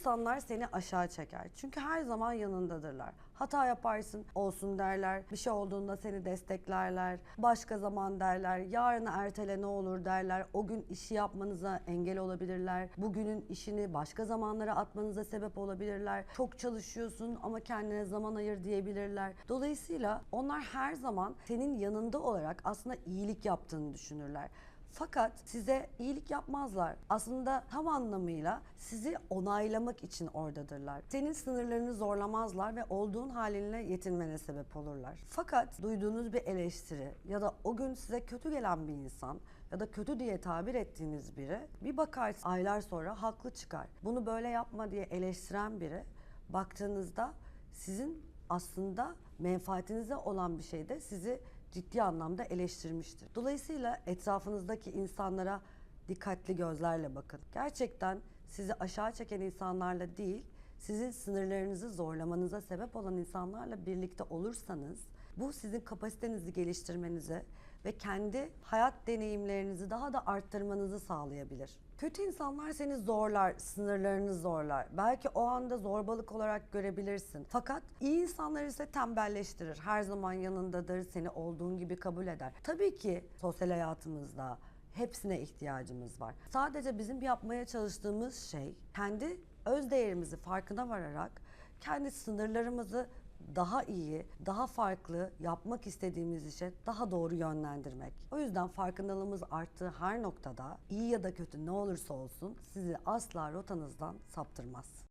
insanlar seni aşağı çeker. Çünkü her zaman yanındadırlar. Hata yaparsın olsun derler. Bir şey olduğunda seni desteklerler. Başka zaman derler. Yarını ertele ne olur derler. O gün işi yapmanıza engel olabilirler. Bugünün işini başka zamanlara atmanıza sebep olabilirler. Çok çalışıyorsun ama kendine zaman ayır diyebilirler. Dolayısıyla onlar her zaman senin yanında olarak aslında iyilik yaptığını düşünürler. Fakat size iyilik yapmazlar. Aslında tam anlamıyla sizi onaylamak için oradadırlar. Senin sınırlarını zorlamazlar ve olduğun halinle yetinmene sebep olurlar. Fakat duyduğunuz bir eleştiri ya da o gün size kötü gelen bir insan ya da kötü diye tabir ettiğiniz biri bir bakar aylar sonra haklı çıkar. Bunu böyle yapma diye eleştiren biri baktığınızda sizin aslında menfaatinize olan bir şeyde sizi ciddi anlamda eleştirmiştir. Dolayısıyla etrafınızdaki insanlara dikkatli gözlerle bakın. Gerçekten sizi aşağı çeken insanlarla değil, sizin sınırlarınızı zorlamanıza sebep olan insanlarla birlikte olursanız bu sizin kapasitenizi geliştirmenize ve kendi hayat deneyimlerinizi daha da arttırmanızı sağlayabilir. Kötü insanlar seni zorlar, sınırlarını zorlar. Belki o anda zorbalık olarak görebilirsin. Fakat iyi insanlar ise tembelleştirir. Her zaman yanındadır, seni olduğun gibi kabul eder. Tabii ki sosyal hayatımızda hepsine ihtiyacımız var. Sadece bizim yapmaya çalıştığımız şey kendi öz değerimizi farkına vararak kendi sınırlarımızı daha iyi, daha farklı yapmak istediğimiz işe daha doğru yönlendirmek. O yüzden farkındalığımız arttığı her noktada iyi ya da kötü ne olursa olsun sizi asla rotanızdan saptırmaz.